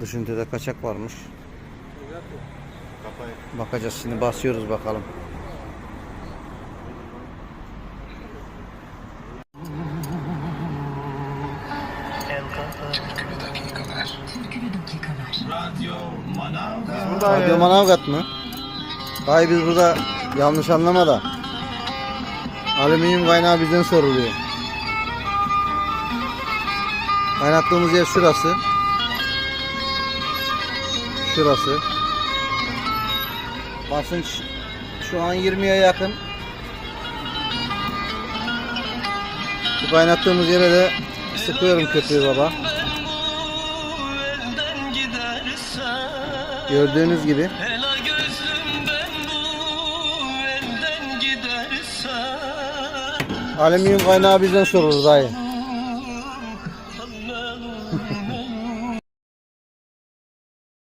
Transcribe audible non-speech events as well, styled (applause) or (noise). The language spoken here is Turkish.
Dış ünitede kaçak varmış. Bakacağız şimdi basıyoruz bakalım. Radyo Manavgat mı? Hayır biz burada yanlış anlama da. Alüminyum kaynağı bizden soruluyor. Kaynattığımız yer şurası. Şurası. Basınç şu an 20'ye yakın. Bu kaynattığımız yere de sıkıyorum köpüğü baba. Gördüğünüz gibi. Alüminyum kaynağı bizden sorulur dayı. (laughs)